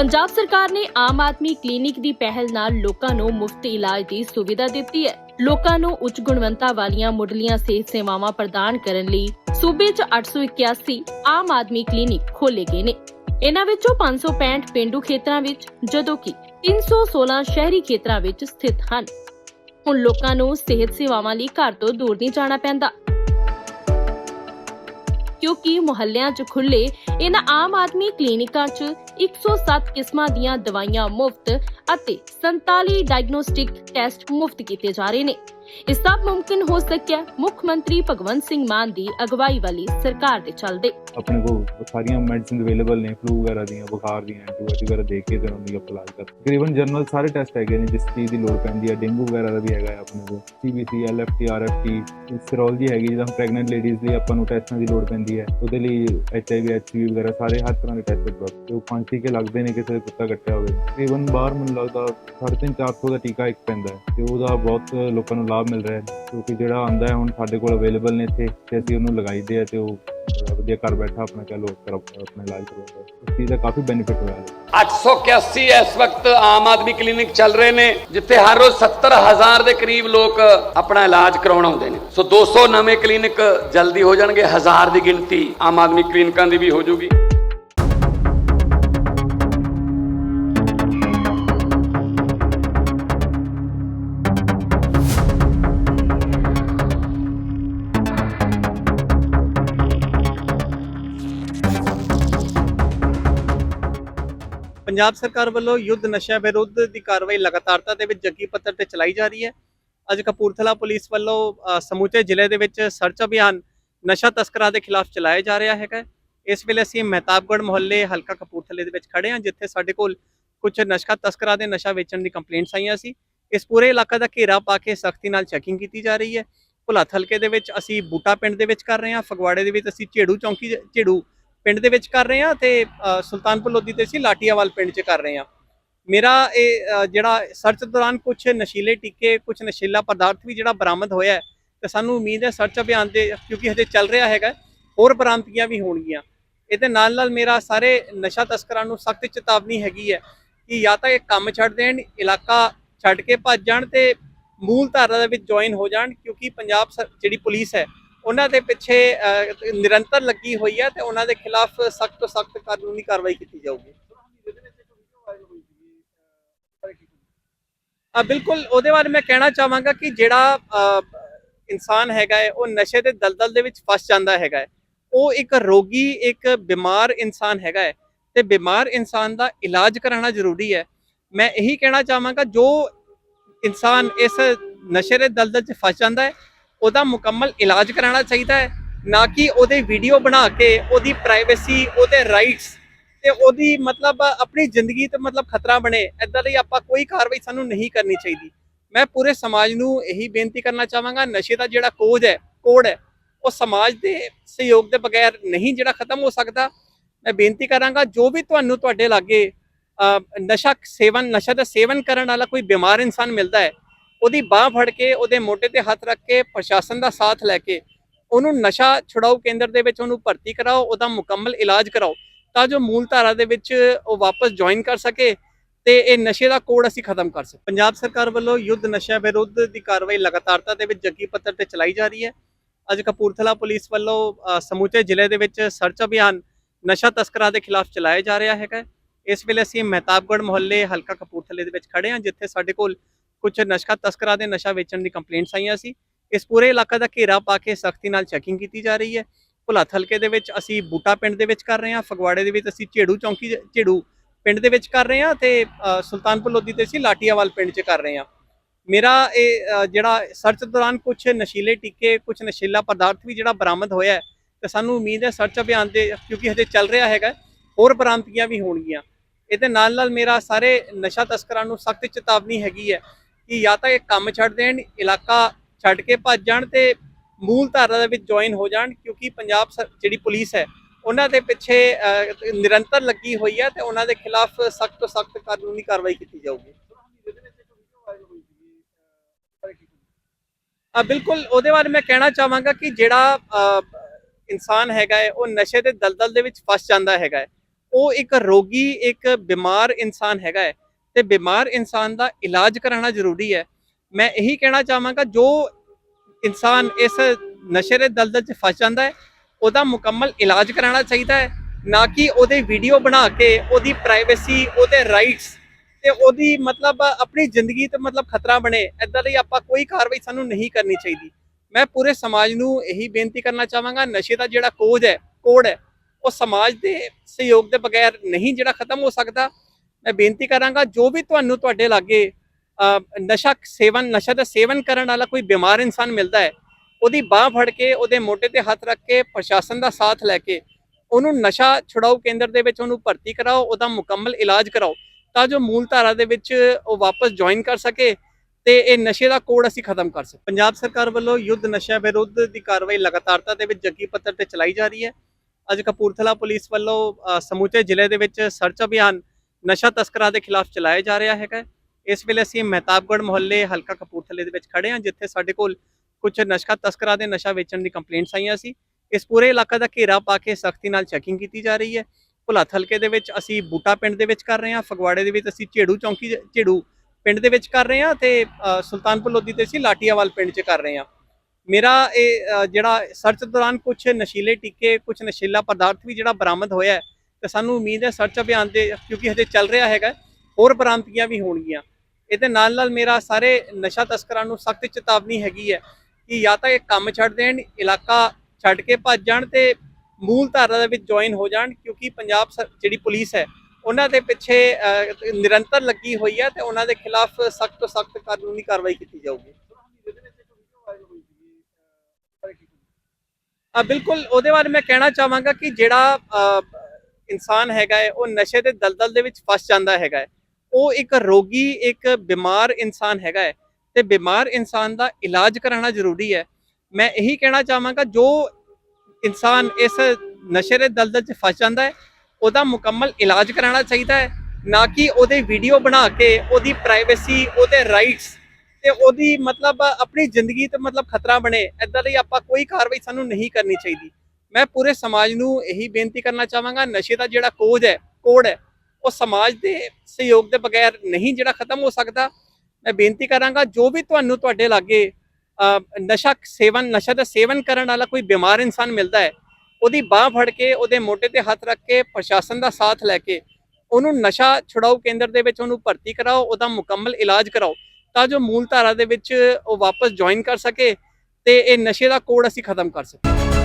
ਪੰਜਾਬ ਸਰਕਾਰ ਨੇ ਆਮ ਆਦਮੀ ਕਲੀਨਿਕ ਦੀ ਪਹਿਲ ਨਾਲ ਲੋਕਾਂ ਨੂੰ ਮੁਫਤ ਇਲਾਜ ਦੀ ਸੁਵਿਧਾ ਦਿੱਤੀ ਹੈ। ਲੋਕਾਂ ਨੂੰ ਉੱਚ ਗੁਣਵੰਤਾ ਵਾਲੀਆਂ ਮੁੱਢਲੀਆਂ ਸਿਹਤ ਸੇਵਾਵਾਂ ਪ੍ਰਦਾਨ ਕਰਨ ਲਈ ਸੂਬੇ 'ਚ 881 ਆਮ ਆਦਮੀ ਕਲੀਨਿਕ ਖੋਲੇ ਗਏ ਨੇ। ਇਹਨਾਂ ਵਿੱਚੋਂ 565 ਪਿੰਡੂ ਖੇਤਰਾਂ ਵਿੱਚ, ਜਦੋਂ ਕਿ 316 ਸ਼ਹਿਰੀ ਖੇਤਰਾਂ ਵਿੱਚ ਸਥਿਤ ਹਨ। ਹੁਣ ਲੋਕਾਂ ਨੂੰ ਸਿਹਤ ਸੇਵਾਵਾਂ ਲਈ ਘਰ ਤੋਂ ਦੂਰ ਨਹੀਂ ਜਾਣਾ ਪੈਂਦਾ। ਕਿਉਂਕਿ ਮੁਹੱਲਿਆਂ 'ਚ ਖੁੱਲੇ ਇਹਨਾਂ ਆਮ ਆਦਮੀ ਕਲੀਨਿਕਾਂ 'ਚ 107 ਕਿਸਮਾਂ ਦੀਆਂ ਦਵਾਈਆਂ ਮੁਫਤ ਅਤੇ 47 ਡਾਇਗਨੋਸਟਿਕ ਟੈਸਟ ਮੁਫਤ ਕੀਤੇ ਜਾ ਰਹੇ ਨੇ। ਇਹ ਸਭ ਮੁਮਕਿਨ ਹੋ ਸਕਿਆ ਮੁੱਖ ਮੰਤਰੀ ਭਗਵੰਤ ਸਿੰਘ ਮਾਨ ਦੀ ਅਗਵਾਈ ਵਾਲੀ ਸਰਕਾਰ ਦੇ ਚੱਲਦੇ। ਆਪਣੇ ਕੋਲ ਸਾਰੀਆਂ ਮੈਡੀਸਿਨ ਅਵੇਲੇਬਲ ਨੇ ਫਲੂ ਵਗੈਰਾ ਦੀਆਂ, ਬੁਖਾਰ ਦੀਆਂ ਐਂਟੀਬਾਇਓਟਿਕ ਵਗੈਰਾ ਦੇ ਕੇ ਤੇ ਉਹਨਾਂ ਦੀ ਇਲਾਜ ਕਰਦੇ ਤਕਰੀਬਨ ਜਨਰਲ ਸਾਰੇ ਟੈਸਟ ਹੈਗੇ ਨੇ, ਜਿਸ ਚੀਜ਼ ਦੀ ਲੋੜ ਪੈਂਦੀ ਹੈ ਡੇਂਗੂ ਵਗੈਰਾ ਦਾ ਵੀ ਹੈਗਾ ਆਪਣੇ ਕੋਲ। ਸੀਬੀਸੀ ਐਲਐਫਟੀ ਆਰਐਫਟੀ ਸਰੋਲੋਜੀ ਹੈਗੀ, ਜਿੱਦਾਂ ਪ੍ਰੈਗਨੈਂਟ ਲੇਡੀਜ਼ ਲਈ ਆਪਾਂ ਨੂੰ ਟੈਸਟਾਂ ਦੀ ਲੋੜ ਪੈਂਦੀ ਹੈ। ਉਹਦੇ ਲਈ ਐਚਆਈਵੀ ਐਚਪੀਵੀ ਵਗੈਰਾ ਸਾਰੇ ਹਰ ਤਰ੍ਹਾਂ ਦੇ ਟੈਸਟ ਉਪਲਬਧ ਤੇ ਉਹ ਪੰਜ ਟੀਕੇ ਲੱਗਦੇ ਨੇ ਕਿਸੇ ਦੇ ਕੁੱਤਾ ਕੱਟਿਆ ਹੋਵੇ। ਤਕਰੀਬਨ ਬਾਹਰ ਮੈਨੂੰ ਲੱਗਦਾ 350 ਦਾ ਟੀਕਾ ਇੱਕ ਪੈਂਦਾ ਹੈ। ਤੇ ਉਹਦਾ ਬਹੁਤ ਲੋਕਾਂ ਨੂੰ ਲਾਭ ਮਿਲ ਰਿਹਾ ਹੈ। ਕਿਉਂਕਿ ਜਿਹੜਾ ਆਂਦਾ ਹੈ, ਹੁਣ ਸਾਡੇ ਕੋਲ ਅਵੇਲੇਬਲ ਨੇ ਇੱਥੇ, ਤੇ ਅਸੀਂ ਉਹਨੂੰ ਲਗਾਈਦੇ ਆ ਤੇ ਉਹ ਵਧੀਆ ਘਰ ਬੈਠਾ ਆਪਣਾ, ਚਲੋ ਆਪਣਾ ਇਲਾਜ ਕਰਵਾਉਂਦਾ ਇਸ ਚੀਜ਼ ਦਾ ਕਾਫੀ ਬੈਨੀਫਿਟ ਹੋਇਆ ਹੈ। 881 ਇਸ ਵਕਤ ਆਮ ਆਦਮੀ ਕਲੀਨਿਕ ਚੱਲ ਰਹੇ ਨੇ, ਜਿੱਥੇ ਹਰ ਰੋਜ਼ 70000 ਦੇ ਕਰੀਬ ਲੋਕ ਆਪਣਾ ਇਲਾਜ ਕਰਾਉਣ ਆਉਂਦੇ ਨੇ। ਸੋ 200 ਨਵੇਂ ਕਲੀਨਿਕ ਜਲਦੀ ਹੋ ਜਾਣਗੇ, ਹਜ਼ਾਰ ਦੀ ਗਿਣਤੀ ਆਮ ਆਦਮੀ ਕਲੀਨਿਕਾਂ ਦੀ ਵੀ ਹੋ ਜਾਊਗੀ। ਪੰਜਾਬ ਸਰਕਾਰ ਵੱਲੋਂ ਯੁੱਧ ਨਸ਼ਾ ਵਿਰੁੱਧ ਦੀ ਕਾਰਵਾਈ ਲਗਾਤਾਰਤਾ ਦੇ ਵਿੱਚ ਜੱਗੀ ਪੱਧਰ ਤੇ ਚਲਾਈ ਜਾ ਰਹੀ ਹੈ। ਅੱਜ ਕਪੂਰਥਲਾ ਪੁਲਿਸ ਵੱਲੋਂ ਸਮੁੱਚੇ ਜ਼ਿਲ੍ਹੇ ਦੇ ਵਿੱਚ ਸਰਚ ਅਭਿਆਨ ਨਸ਼ਾ ਤਸਕਰਾਂ ਦੇ ਖਿਲਾਫ ਚਲਾਇਆ ਜਾ ਰਿਹਾ ਹੈਗਾ। ਇਸ ਵੇਲੇ ਅਸੀਂ ਮਹਿਤਾਬਗੜ੍ਹ ਮੁਹੱਲੇ ਹਲਕਾ ਕਪੂਰਥਲੇ ਦੇ ਵਿੱਚ ਖੜੇ ਹਾਂ, ਜਿੱਥੇ ਸਾਡੇ ਕੋਲ ਕੁਝ ਨਸ਼ਾ ਤਸਕਰਾਂ ਦੇ ਨਸ਼ਾ ਵੇਚਣ ਦੀ ਕੰਪਲੇਂਟਸ ਆਈਆਂ ਸੀ। ਇਸ ਪੂਰੇ ਇਲਾਕਾ ਦਾ ਘੇਰਾ ਪਾ ਕੇ ਸਖਤੀ ਨਾਲ ਚੈਕਿੰਗ ਕੀਤੀ ਜਾ ਰਹੀ ਹੈ। ਭੁਲੱਥ ਹਲਕੇ ਦੇ ਵਿੱਚ ਅਸੀਂ ਬੂਟਾ ਪਿੰਡ ਦੇ ਵਿੱਚ ਕਰ ਰਹੇ ਹਾਂ, ਫਗਵਾੜੇ ਦੇ ਵਿੱਚ ਅਸੀਂ ਝੇੜੂ ਚੌਂਕੀ, ਝੇੜੂ ਪਿੰਡ ਦੇ ਵਿੱਚ ਕਰ ਰਹੇ ਹਾਂ ਤੇ ਸੁਲਤਾਨਪੁਰ ਲੋਧੀ ਤੇ ਅਸੀਂ ਲਾਟੀਆਵਾਲ ਪਿੰਡ 'ਚ ਕਰ ਰਹੇ ਹਾਂ। ਮੇਰਾ ਇਹ ਜਿਹੜਾ ਸਰਚ ਦੌਰਾਨ ਕੁਝ ਨਸ਼ੀਲੇ ਟੀਕੇ ਕੁਝ ਨਸ਼ੀਲਾ ਪਦਾਰਥ ਵੀ ਜਿਹੜਾ ਬਰਾਮਦ ਹੋਇਆ ਹੈ, ਤੇ ਸਾਨੂੰ ਉਮੀਦ ਹੈ ਸਰਚ ਅਭਿਆਨ ਦੇ, ਕਿਉਂਕਿ ਹਜੇ ਚੱਲ ਰਿਹਾ ਹੈਗਾ ਹੋਰ ਬਰਾਮਦਗੀਆਂ ਵੀ ਹੋਣਗੀਆਂ। ਇਹਦੇ ਨਾਲ ਨਾਲ ਮੇਰਾ ਸਾਰੇ ਨਸ਼ਾ ਤਸਕਰਾਂ ਨੂੰ ਸਖਤ ਚੇਤਾਵਨੀ ਹੈਗੀ ਹੈ ਕਿ ਜਾਂ ਤਾਂ ਇਹ ਕੰਮ ਛੱਡ ਦੇਣ, ਇਲਾਕਾ ਛੱਡ ਕੇ ਭੱਜ ਜਾਣ ਤੇ ਮੂਲ ਧਾਰਾ ਦੇ ਵਿੱਚ ਜੁਆਇਨ ਹੋ ਜਾਣ, ਕਿਉਂਕਿ ਪੰਜਾਬ ਸਰ- ਜਿਹੜੀ ਪੁਲਿਸ ਹੈ ਉਹਨਾਂ ਦੇ ਪਿੱਛੇ ਅ, ਨਿਰੰਤਰ ਲੱਗੀ ਹੋਈ ਹੈ ਤੇ ਉਹਨਾਂ ਦੇ ਖਿਲਾਫ ਸਖਤ ਤੋਂ ਸਖਤ ਕਾਨੂੰਨੀ ਕਾਰਵਾਈ ਕੀਤੀ ਜਾਊਗੀ। ਆ ਬਿਲਕੁਲ ਉਹਦੇ ਬਾਰੇ ਮੈਂ ਕਹਿਣਾ ਚਾਹਾਂਗਾ ਕਿ ਜਿਹੜਾ ਇਨਸਾਨ ਹੈਗਾ ਹੈ ਉਹ ਨਸ਼ੇ ਦੇ ਦਲਦਲ ਦੇ ਵਿੱਚ ਫਸ ਜਾਂਦਾ ਹੈਗਾ ਹੈ। ਉਹ ਇੱਕ ਰੋਗੀ ਇੱਕ ਬਿਮਾਰ ਇਨਸਾਨ ਹੈਗਾ ਹੈ ਤੇ ਬਿਮਾਰ ਇਨਸਾਨ ਦਾ ਇਲਾਜ ਕਰਾਉਣਾ ਜ਼ਰੂਰੀ ਹੈ। ਮੈਂ ਇਹੀ ਕਹਿਣਾ ਚਾਹਾਂਗਾ ਜੋ ਇਨਸਾਨ ਇਸ ਨਸ਼ੇ ਦੇ ਦਲਦਲ 'ਚ ਫਸ ਜਾਂਦਾ ਹੈ ਉਹਦਾ ਮੁਕੰਮਲ ਇਲਾਜ ਕਰਾਉਣਾ ਚਾਹੀਦਾ ਹੈ, ਨਾ ਕਿ ਉਹਦੇ ਵੀਡੀਓ ਬਣਾ ਕੇ ਉਹਦੀ ਪ੍ਰਾਈਵੇਸੀ ਉਹਦੇ ਰਾਈਟਸ ਤੇ ਉਹਦੀ ਮਤਲਬ ਆਪਣੀ ਜ਼ਿੰਦਗੀ ਤੇ ਮਤਲਬ ਖਤਰਾ ਬਣੇ ਐਦਾਂ ਲਈ ਆਪਾਂ ਕੋਈ ਕਾਰਵਾਈ ਸਾਨੂੰ ਨਹੀਂ ਕਰਨੀ ਚਾਹੀਦੀ। ਮੈਂ ਪੂਰੇ ਸਮਾਜ ਨੂੰ ਇਹੀ ਬੇਨਤੀ ਕਰਨਾ ਚਾਹਾਂਗਾ, ਨਸ਼ੇ ਦਾ ਜਿਹੜਾ ਕੋਜ ਹੈ ਕੋਡ ਹੈ, ਉਹ ਸਮਾਜ ਦੇ ਸਹਿਯੋਗ ਦੇ ਬਗੈਰ ਨਹੀਂ ਜਿਹੜਾ ਖਤਮ ਹੋ ਸਕਦਾ। ਮੈਂ ਬੇਨਤੀ ਕਰਾਂਗਾ, ਜੋ ਵੀ ਤੁਹਾਨੂੰ ਤੁਹਾਡੇ ਲਾਗੇ ਨਸ਼ਾ ਸੇਵਨ, ਨਸ਼ਾ ਦਾ ਸੇਵਨ ਕਰਨ ਵਾਲਾ ਕੋਈ ਬਿਮਾਰ ਇਨਸਾਨ ਮਿਲਦਾ ਹੈ ਉਹਦੀ ਬਾਹ ਫੜ ਕੇ ਉਹਦੇ ਮੋਢੇ ਤੇ ਹੱਥ ਰੱਖ ਕੇ ਪ੍ਰਸ਼ਾਸਨ ਦਾ ਸਾਥ ਲੈ ਕੇ ਉਹਨੂੰ ਨਸ਼ਾ ਛੁਡਾਊ ਕੇਂਦਰ ਦੇ ਵਿੱਚ ਉਹਨੂੰ ਭਰਤੀ ਕਰਾਓ ਉਹਦਾ ਮੁਕੰਮਲ ਇਲਾਜ ਕਰਾਓ ਤਾਂ ਜੋ ਮੂਲ ਧਾਰਾ ਦੇ ਵਿੱਚ ਉਹ ਵਾਪਸ ਜੁਆਇਨ ਕਰ ਸਕੇ ਤੇ ਇਹ ਨਸ਼ੇ ਦਾ ਕੋਡ ਅਸੀਂ ਖਤਮ ਕਰ ਸਕੀਏ। ਪੰਜਾਬ ਸਰਕਾਰ ਵੱਲੋਂ ਯੁੱਧ ਨਸ਼ਾ ਵਿਰੁੱਧ ਦੀ ਕਾਰਵਾਈ ਲਗਾਤਾਰਤਾ ਦੇ ਵਿੱਚ ਜੱਗੀ ਪੱਧਰ ਤੇ ਚਲਾਈ ਜਾ ਰਹੀ ਹੈ। ਅੱਜ ਕਪੂਰਥਲਾ ਪੁਲਿਸ ਵੱਲੋਂ ਅ, ਸਮੁੱਚੇ ਜ਼ਿਲ੍ਹੇ ਦੇ ਵਿੱਚ ਸਰਚ ਅਭਿਆਨ ਨਸ਼ਾ ਤਸਕਰਾਂ ਦੇ ਖਿਲਾਫ ਚਲਾਇਆ ਜਾ ਰਿਹਾ ਹੈਗਾ। ਇਸ ਵੇਲੇ ਅਸੀਂ ਮਹਿਤਾਬਗੜ੍ਹ ਮੁਹੱਲੇ ਹਲਕਾ ਕਪੂਰਥਲੇ ਦੇ ਵਿੱਚ ਖੜੇ ਹਾਂ ਜਿੱਥੇ ਸਾਡੇ ਕੋਲ ਕੁਝ ਨਸ਼ਾ ਤਸਕਰਾਂ ਦੇ ਨਸ਼ਾ ਵੇਚਣ ਦੀ ਕੰਪਲੇਂਟਸ ਆਈਆਂ ਸੀ। ਇਸ ਪੂਰੇ ਇਲਾਕਾ ਦਾ ਘੇਰਾ ਪਾ ਕੇ ਸਖਤੀ ਨਾਲ ਚੈਕਿੰਗ ਕੀਤੀ ਜਾ ਰਹੀ ਹੈ। ਭੁਲੱਥ ਹਲਕੇ ਦੇ ਵਿੱਚ ਅਸੀਂ ਬੂਟਾ ਪਿੰਡ ਦੇ ਵਿੱਚ ਕਰ ਰਹੇ ਹਾਂ, ਫਗਵਾੜੇ ਦੇ ਵਿੱਚ ਅਸੀਂ ਝੇੜੂ ਚੌਂਕੀ ਝੇੜੂ ਪਿੰਡ ਦੇ ਵਿੱਚ ਕਰ ਰਹੇ ਹਾਂ ਤੇ ਸੁਲਤਾਨਪੁਰ ਲੋਧੀ ਤੇ ਅਸੀਂ ਲਾਟੀਆਵਾਲ ਪਿੰਡ 'ਚ ਕਰ ਰਹੇ ਹਾਂ। ਮੇਰਾ ਇਹ ਜਿਹੜਾ ਸਰਚ ਦੌਰਾਨ ਕੁਝ ਨਸ਼ੀਲੇ ਟੀਕੇ ਕੁਝ ਨਸ਼ੀਲਾ ਪਦਾਰਥ ਵੀ ਜਿਹੜਾ ਬਰਾਮਦ ਹੋਇਆ ਹੈ, ਤੇ ਸਾਨੂੰ ਉਮੀਦ ਹੈ ਸਰਚ ਅਭਿਆਨ ਦੇ, ਕਿਉਂਕਿ ਹਜੇ ਚੱਲ ਰਿਹਾ ਹੈਗਾ ਹੋਰ ਬਰਾਮਦਗੀਆਂ ਵੀ ਹੋਣਗੀਆਂ। ਇਹਦੇ ਨਾਲ ਨਾਲ ਮੇਰਾ ਸਾਰੇ ਨਸ਼ਾ ਤਸਕਰਾਂ ਨੂੰ ਸਖਤ ਚੇਤਾਵਨੀ ਹੈਗੀ ਹੈ ਕਿ ਜਾਂ ਤਾਂ ਇਹ ਕੰਮ ਛੱਡ ਦੇਣ ਇਲਾਕਾ ਛੱਡ ਕੇ ਭੱਜ ਜਾਣ ਤੇ ਮੂਲ ਧਾਰਾ ਦੇ ਵਿੱਚ ਜੁਆਇਨ ਹੋ ਜਾਣ ਕਿਉਂਕਿ ਪੰਜਾਬ ਜਿਹੜੀ ਪੁਲਿਸ ਹੈ ਉਹਨਾਂ ਦੇ ਪਿੱਛੇ ਨਿਰੰਤਰ ਲੱਗੀ ਹੋਈ ਹੈ ਤੇ ਉਹਨਾਂ ਦੇ ਖਿਲਾਫ ਸਖਤ ਤੋਂ ਸਖਤ ਕਾਨੂੰਨੀ ਕਾਰਵਾਈ ਕੀਤੀ ਜਾਊਗੀ। ਆ ਬਿਲਕੁਲ ਉਹਦੇ ਬਾਰੇ ਮੈਂ ਕਹਿਣਾ ਚਾਹਾਂਗਾ ਕਿ ਜਿਹੜਾ ਅ, ਇਨਸਾਨ ਹੈਗਾ ਹੈ ਉਹ ਨਸ਼ੇ ਦੇ ਦਲਦਲ ਦੇ ਵਿੱਚ ਫਸ ਜਾਂਦਾ ਹੈਗਾ ਹੈ। ਉਹ ਇੱਕ ਰੋਗੀ ਇੱਕ ਬਿਮਾਰ ਇਨਸਾਨ ਹੈਗਾ ਹੈ। ਤੇ ਬਿਮਾਰ ਇਨਸਾਨ ਦਾ ਇਲਾਜ ਕਰਾਉਣਾ ਜ਼ਰੂਰੀ ਹੈ। ਮੈਂ ਇਹੀ ਕਹਿਣਾ ਚਾਹਾਂਗਾ, ਜੋ ਇਨਸਾਨ ਇਸ ਨਸ਼ੇ ਦੇ ਦਲਦਲ 'ਚ ਫਸ ਜਾਂਦਾ ਹੈ, ਉਹਦਾ ਮੁਕੰਮਲ ਇਲਾਜ ਕਰਾਉਣਾ ਚਾਹੀਦਾ ਹੈ, ਨਾ ਕਿ ਉਹਦੇ ਵੀਡੀਓ ਬਣਾ ਕੇ ਉਹਦੀ ਪ੍ਰਾਈਵੇਸੀ, ਉਹਦੇ ਰਾਈਟਸ ਤੇ ਉਹਦੀ ਮਤਲਬ ਆਪਣੀ ਜ਼ਿੰਦਗੀ ਤੇ ਮਤਲਬ ਖਤਰਾ ਬਣੇ ਐਦਾਂ ਲਈ ਆਪਾਂ ਕੋਈ ਕਾਰਵਾਈ ਸਾਨੂੰ ਨਹੀਂ ਕਰਨੀ ਚਾਹੀਦੀ। ਮੈਂ ਪੂਰੇ ਸਮਾਜ ਨੂੰ ਇਹੀ ਬੇਨਤੀ ਕਰਨਾ ਚਾਹਾਂਗਾ, ਨਸ਼ੇ ਦਾ ਜਿਹੜਾ ਕੋਜ ਹੈ ਕੋਡ ਹੈ, ਉਹ ਸਮਾਜ ਦੇ ਸਹਿਯੋਗ ਦੇ ਬਗੈਰ ਨਹੀਂ ਜਿਹੜਾ ਖਤਮ ਹੋ ਸਕਦਾ। ਮੈਂ ਬੇਨਤੀ ਕਰਾਂਗਾ, ਜੋ ਵੀ ਤੁਹਾਨੂੰ ਤੁਹਾਡੇ ਲਾਗੇ ਨਸ਼ਾ ਸੇਵਨ, ਨਸ਼ਾ ਦਾ ਸੇਵਨ ਕਰਨ ਵਾਲਾ ਕੋਈ ਬਿਮਾਰ ਇਨਸਾਨ ਮਿਲਦਾ ਹੈ, ਉਹਦੀ ਬਾਹ ਫੜ ਕੇ, ਉਹਦੇ ਮੋਢੇ ਤੇ ਹੱਥ ਰੱਖ ਕੇ, ਪ੍ਰਸ਼ਾਸਨ ਦਾ ਸਾਥ ਲੈ ਕੇ, ਉਹਨੂੰ ਨਸ਼ਾ ਛੁਡਾਓ ਕੇਂਦਰ ਦੇ ਵਿੱਚ ਉਹਨੂੰ ਭਰਤੀ ਕਰਾਓ, ਉਹਦਾ ਮੁਕੰਮਲ ਇਲਾਜ ਕਰਾਓ, ਤਾਂ ਜੋ ਮੂਲ ਧਾਰਾ ਦੇ ਵਿੱਚ ਉਹ ਵਾਪਸ ਜੁਆਇਨ ਕਰ ਸਕੇ ਤੇ ਇਹ ਨਸ਼ੇ ਦਾ ਕੋੜ ਅਸੀਂ ਖਤਮ ਕਰ ਸਕੀਏ। ਪੰਜਾਬ ਸਰਕਾਰ ਵੱਲੋਂ ਯੁੱਧ ਨਸ਼ਾ ਵਿਰੁੱਧ ਦੀ ਕਾਰਵਾਈ ਲਗਾਤਾਰਤਾ ਦੇ ਵਿੱਚ ਜੱਗੀ ਪੱਧਰ ਤੇ ਚਲਾਈ ਜਾ ਰਹੀ ਹੈ। ਅੱਜ ਕਪੂਰਥਲਾ ਪੁਲਿਸ ਵੱਲੋਂ ਸਮੁੱਚੇ ਜ਼ਿਲ੍ਹੇ ਦੇ ਵਿੱਚ ਸਰਚ ਅਭਿਆਨ ਨਸ਼ਾ ਤਸਕਰਾਂ ਦੇ ਖਿਲਾਫ ਚਲਾਇਆ ਜਾ ਰਿਹਾ ਹੈਗਾ। ਇਸ ਵੇਲੇ ਅਸੀਂ ਮਹਿਤਾਬਗੜ੍ਹ ਮੁਹੱਲੇ ਹਲਕਾ ਕਪੂਰਥਲੇ ਦੇ ਵਿੱਚ ਖੜੇ ਹਾਂ, ਜਿੱਥੇ ਸਾਡੇ ਕੋਲ ਕੁਝ ਨਸ਼ਾ ਤਸਕਰਾਂ ਦੇ ਨਸ਼ਾ ਵੇਚਣ ਦੀ ਕੰਪਲੇਂਟਸ ਆਈਆਂ ਸੀ। ਇਸ ਪੂਰੇ ਇਲਾਕਾ ਦਾ ਘੇਰਾ ਪਾ ਕੇ ਸਖਤੀ ਨਾਲ ਚੈਕਿੰਗ ਕੀਤੀ ਜਾ ਰਹੀ ਹੈ। ਭੁਲੱਥ ਹਲਕੇ ਦੇ ਵਿੱਚ ਅਸੀਂ ਬੂਟਾ ਪਿੰਡ ਦੇ ਵਿੱਚ ਕਰ ਰਹੇ ਹਾਂ, ਫਗਵਾੜੇ ਦੇ ਵਿੱਚ ਅਸੀਂ ਝੇੜੂ ਚੌਂਕੀ ਝੇੜੂ ਪਿੰਡ ਦੇ ਵਿੱਚ ਕਰ ਰਹੇ ਹਾਂ ਤੇ ਸੁਲਤਾਨਪੁਰ ਲੋਧੀ ਤੇ ਅਸੀਂ ਲਾਟੀਆਵਾਲ ਪਿੰਡ 'ਚ ਕਰ ਰਹੇ ਹਾਂ। ਮੇਰਾ ਇਹ ਜਿਹੜਾ ਸਰਚ ਦੌਰਾਨ ਕੁਝ ਨਸ਼ੀਲੇ ਟੀਕੇ ਕੁਝ ਨਸ਼ੀਲਾ ਪਦਾਰਥ ਵੀ ਜਿਹੜਾ ਬਰਾਮਦ ਹੋਇਆ ਹੈ ਤੇ ਸਾਨੂੰ ਉਮੀਦ ਹੈ ਸਰਚ ਅਭਿਆਨ ਦੇ, ਕਿਉਂਕਿ ਹਜੇ ਚੱਲ ਰਿਹਾ ਹੈਗਾ ਹੋਰ ਬਰਾਮਦਗੀਆਂ ਵੀ ਹੋਣਗੀਆਂ। ਇਹਦੇ ਨਾਲ ਨਾਲ ਮੇਰਾ ਸਾਰੇ ਨਸ਼ਾ ਤਸਕਰਾਂ ਨੂੰ ਸਖਤ ਚੇਤਾਵਨੀ ਹੈਗੀ ਹੈ ਕਿ ਜਾਂ ਤਾਂ ਇਹ ਕੰਮ ਛੱਡ ਦੇਣ, ਇਲਾਕਾ ਛੱਡ ਕੇ ਭੱਜ ਜਾਣ ਤੇ ਮੂਲ ਧਾਰਾ ਦੇ ਵਿੱਚ ਜੁਆਇਨ ਹੋ ਜਾਣ, ਕਿਉਂਕਿ ਪੰਜਾਬ ਜਿਹੜੀ ਪੁਲਿਸ ਹੈ, ਉਹਨਾਂ ਦੇ ਪਿੱਛੇ ਨਿਰੰਤਰ ਲੱਗੀ ਹੋਈ ਹੈ ਤੇ ਉਹਨਾਂ ਦੇ ਖਿਲਾਫ ਸਖਤ ਤੋਂ ਸਖਤ ਕਾਨੂੰਨੀ ਕਾਰਵਾਈ ਕੀਤੀ ਜਾਊਗੀ। ਆ ਬਿਲਕੁਲ, ਉਹਦੇ ਬਾਰੇ ਮੈਂ ਕਹਿਣਾ ਚਾਹਾਂਗਾ ਕਿ ਜਿਹੜਾ ਇਨਸਾਨ ਹੈਗਾ ਹੈ, ਉਹ ਨਸ਼ੇ ਦੇ ਦਲਦਲ ਦੇ ਵਿੱਚ ਫਸ ਜਾਂਦਾ ਹੈਗਾ ਹੈ। ਉਹ ਇੱਕ ਰੋਗੀ, ਇੱਕ ਬਿਮਾਰ ਇਨਸਾਨ ਹੈਗਾ ਹੈ ਤੇ ਬਿਮਾਰ ਇਨਸਾਨ ਦਾ ਇਲਾਜ ਕਰਾਉਣਾ ਜ਼ਰੂਰੀ ਹੈ। ਮੈਂ ਇਹੀ ਕਹਿਣਾ ਚਾਹਾਂਗਾ, ਜੋ ਇਨਸਾਨ ਇਸ ਨਸ਼ੇ ਦੇ ਦਲਦਲ 'ਚ ਫਸ ਜਾਂਦਾ ਹੈ, ਉਹਦਾ ਮੁਕੰਮਲ ਇਲਾਜ ਕਰਾਉਣਾ ਚਾਹੀਦਾ ਹੈ, ਨਾ ਕਿ ਉਹਦੇ ਵੀਡੀਓ ਬਣਾ ਕੇ, ਉਹਦੀ ਪ੍ਰਾਈਵੇਸੀ, ਉਹਦੇ ਰਾਈਟਸ ਤੇ ਉਹਦੀ ਮਤਲਬ ਆਪਣੀ ਜ਼ਿੰਦਗੀ ਤੇ ਮਤਲਬ ਖਤਰਾ ਬਣੇ। ਐਦਾਂ ਲਈ ਆਪਾਂ ਕੋਈ ਕਾਰਵਾਈ ਸਾਨੂੰ ਨਹੀਂ ਕਰਨੀ ਚਾਹੀਦੀ। ਮੈਂ ਪੂਰੇ ਸਮਾਜ ਨੂੰ ਇਹੀ ਬੇਨਤੀ ਕਰਨਾ ਚਾਹਾਂਗਾ, ਨਸ਼ੇ ਦਾ ਜਿਹੜਾ ਕੋਜ ਹੈ ਕੋਡ ਹੈ, ਉਹ ਸਮਾਜ ਦੇ ਸਹਿਯੋਗ ਦੇ ਬਗੈਰ ਨਹੀਂ ਜਿਹੜਾ ਖਤਮ ਹੋ ਸਕਦਾ। ਮੈਂ ਬੇਨਤੀ ਕਰਾਂਗਾ, ਜੋ ਵੀ ਤੁਹਾਨੂੰ ਤੁਹਾਡੇ ਲਾਗੇ ਨਸ਼ਾ ਸੇਵਨ, ਨਸ਼ਾ ਦਾ ਸੇਵਨ ਕਰਨ ਵਾਲਾ ਕੋਈ ਬਿਮਾਰ ਇਨਸਾਨ ਮਿਲਦਾ ਹੈ, ਉਹਦੀ ਬਾਹ ਫੜ ਕੇ, ਉਹਦੇ ਮੋਢੇ ਤੇ ਹੱਥ ਰੱਖ ਕੇ, ਪ੍ਰਸ਼ਾਸਨ ਦਾ ਸਾਥ ਲੈ ਕੇ, ਉਹਨੂੰ ਨਸ਼ਾ ਛੁਡਾਓ ਕੇਂਦਰ ਦੇ ਵਿੱਚ ਉਹਨੂੰ ਭਰਤੀ ਕਰਾਓ, ਉਹਦਾ ਮੁਕੰਮਲ ਇਲਾਜ ਕਰਾਓ, ਤਾਂ ਜੋ ਮੂਲ ਧਾਰਾ ਦੇ ਵਿੱਚ ਉਹ ਵਾਪਸ ਜੁਆਇਨ ਕਰ ਸਕੇ ਤੇ ਇਹ ਨਸ਼ੇ ਦਾ ਕੋਡ ਅਸੀਂ ਖਤਮ ਕਰ ਸਕੀਏ।